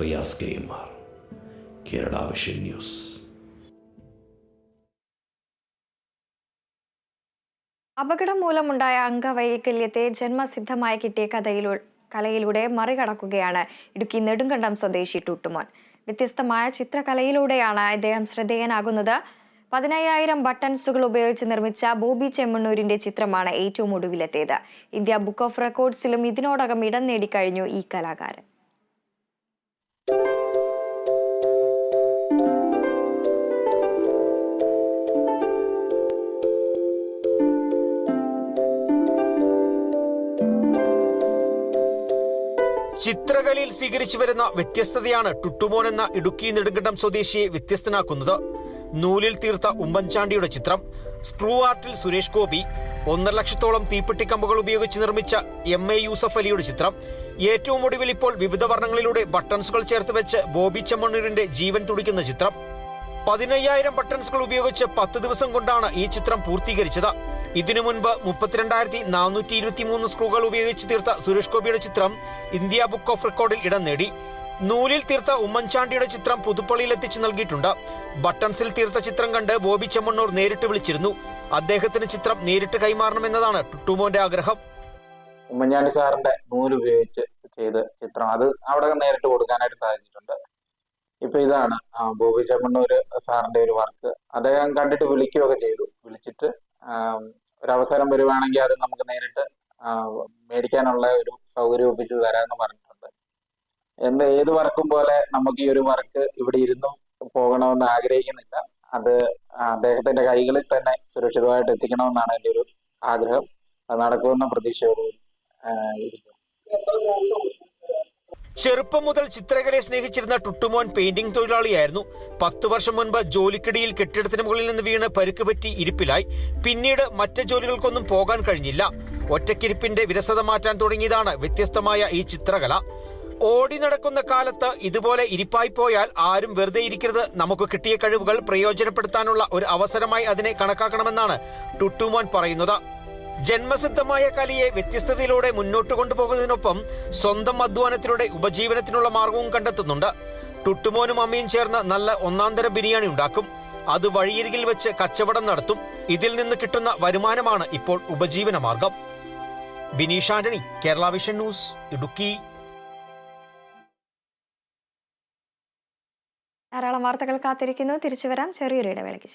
Riyas Kaimar Kerala vision news. Idukki Nedumkandam വ്യത്യസ്തമായ ചിത്രകലയിലൂടെയാണ് ശ്രദ്ധേയനാകുന്നത്. പതിനയ്യായിരം ബട്ടൺസുകൾ ഉപയോഗിച്ച് നിർമ്മിച്ച ബോബി ചെമ്മണ്ണൂരിന്റെ ചിത്രമാണ് ഏറ്റവും ഇന്ത്യ ബുക്ക് ഓഫ് റെക്കോർഡ്സിലും ഇതിനോടകം ഇടം ഈ കലാകാരൻ. ചിത്രകലയിൽ സ്വീകരിച്ചു വരുന്ന വ്യത്യസ്തതയാണ് ടുട്ടുമോൻ എന്ന ഇടുക്കി നെടുങ്കണ്ടം സ്വദേശിയെ വ്യത്യസ്തനാക്കുന്നത്. നൂലിൽ തീർത്ത ഉമ്മൻചാണ്ടിയുടെ ചിത്രം സ്ക്രൂ ആർട്ടിൽ സുരേഷ് ഗോപി ഒന്നര ലക്ഷത്തോളം തീപ്പെട്ടിക്കമ്പുകൾ ഉപയോഗിച്ച് നിർമ്മിച്ച എം എ യൂസഫ് അലിയുടെ ചിത്രം. ഏറ്റവും ഒടുവിൽ ഇപ്പോൾ വിവിധ വർണങ്ങളിലൂടെ ബട്ടൺസുകൾ ചേർത്ത് വെച്ച് ബോബി ചെമ്മണ്ണൂരിന്റെ ജീവൻ തുടിക്കുന്ന ചിത്രം. പതിനയ്യായിരം ബട്ടൺസുകൾ ഉപയോഗിച്ച് പത്ത് ദിവസം കൊണ്ടാണ് ഈ ചിത്രം പൂർത്തീകരിച്ചത്. ഇതിനു മുൻപ് മുപ്പത്തിരണ്ടായിരത്തി നാനൂറ്റി ഇരുപത്തി മൂന്ന് സ്ക്രൂകൾ ഉപയോഗിച്ച് തീർത്ത സുരേഷ് ഗോപിയുടെ ചിത്രം ഇന്ത്യ ബുക്ക് ഓഫ് റെക്കോർഡിൽ ഇടം നേടി. നൂലിൽ തീർത്ത ഉമ്മൻചാണ്ടിയുടെ ചിത്രം പുതുപ്പള്ളിയിൽ എത്തിച്ചു നൽകിയിട്ടുണ്ട്. ബട്ടൺസിൽ തീർത്ത ചിത്രം കണ്ട് ബോബി ചെമ്മണ്ണൂർ നേരിട്ട് വിളിച്ചിരുന്നു. അദ്ദേഹത്തിന് ചിത്രം നേരിട്ട് കൈമാറണമെന്നതാണ് ടുട്ടുമോന്റെ ആഗ്രഹം. ഉമ്മൻചാണ്ടി സാറിന്റെ നൂൽ ഉപയോഗിച്ച് ചെയ്ത ചിത്രം അത് അവിടെ നേരിട്ട് കൊടുക്കാനായിട്ട് സാധിച്ചിട്ടുണ്ട്. ഇപ്പൊ ഇതാണ് ബോബി ചെമ്മണ്ണൂര് സാറിന്റെ ഒരു വർക്ക്. അദ്ദേഹം കണ്ടിട്ട് വിളിക്കുകയൊക്കെ ചെയ്തു. വിളിച്ചിട്ട് ആം, ഒരു അവസരം വരുവാണെങ്കിൽ അത് നമുക്ക് നേരിട്ട് മേടിക്കാനുള്ള ഒരു സൗകര്യം ഒപ്പിച്ച് തരാമെന്ന് പറഞ്ഞിട്ടുണ്ട്. എന്ത് ഏത് വർക്കും പോലെ നമുക്ക് ഈ ഒരു വർക്ക് ഇവിടെ ഇരുന്നും പോകണമെന്ന് ആഗ്രഹിക്കുന്നില്ല. അത് അദ്ദേഹത്തിന്റെ കൈകളിൽ തന്നെ സുരക്ഷിതമായിട്ട് എത്തിക്കണമെന്നാണ് എന്റെ ഒരു ആഗ്രഹം. അത് നടക്കുമെന്ന പ്രതീക്ഷയോടുകൂടി ഇരിക്കുന്നു. ചെറുപ്പം മുതൽ ചിത്രകലയെ സ്നേഹിച്ചിരുന്ന ടുട്ടുമോൻ പെയിന്റിംഗ് തൊഴിലാളിയായിരുന്നു. പത്തു വർഷം മുൻപ് ജോലിക്കിടയിൽ കെട്ടിടത്തിന് മുകളിൽ നിന്ന് വീണ് പരുക്ക് പറ്റി ഇരിപ്പിലായി. പിന്നീട് മറ്റ് ജോലികൾക്കൊന്നും പോകാൻ കഴിഞ്ഞില്ല. ഒറ്റക്കിരിപ്പിന്റെ വിരസത മാറ്റാൻ തുടങ്ങിയതാണ് വ്യത്യസ്തമായ ഈ ചിത്രകല. ഓടി നടക്കുന്ന കാലത്ത് ഇതുപോലെ ഇരിപ്പായി പോയാൽ ആരും വെറുതെ ഇരിക്കരുത്. നമുക്ക് കിട്ടിയ കഴിവുകൾ പ്രയോജനപ്പെടുത്താനുള്ള ഒരു അവസരമായി അതിനെ കണക്കാക്കണമെന്നാണ് ടുട്ടുമോൻ പറയുന്നത്. ജന്മസിദ്ധമായ കലയെ വ്യത്യസ്തതയിലൂടെ മുന്നോട്ട് കൊണ്ടുപോകുന്നതിനൊപ്പം സ്വന്തം അധ്വാനത്തിലൂടെ ഉപജീവനത്തിനുള്ള മാർഗവും കണ്ടെത്തുന്നുണ്ട്. ടുട്ടുമോനും അമ്മയും ചേർന്ന് നല്ല ഒന്നാന്തര ബിരിയാണി ഉണ്ടാക്കും. അത് വഴിയരികിൽ വെച്ച് കച്ചവടം നടത്തും. ഇതിൽ നിന്ന് കിട്ടുന്ന വരുമാനമാണ് ഇപ്പോൾ ഉപജീവന മാർഗം. Bineesh Antony Kerala vision news Idukki. ധാരാളം വാർത്തകൾ കാത്തിരിക്കുന്നു. തിരിച്ചു വരാം. ചെറിയൊരു ഇടവേളയ്ക്ക്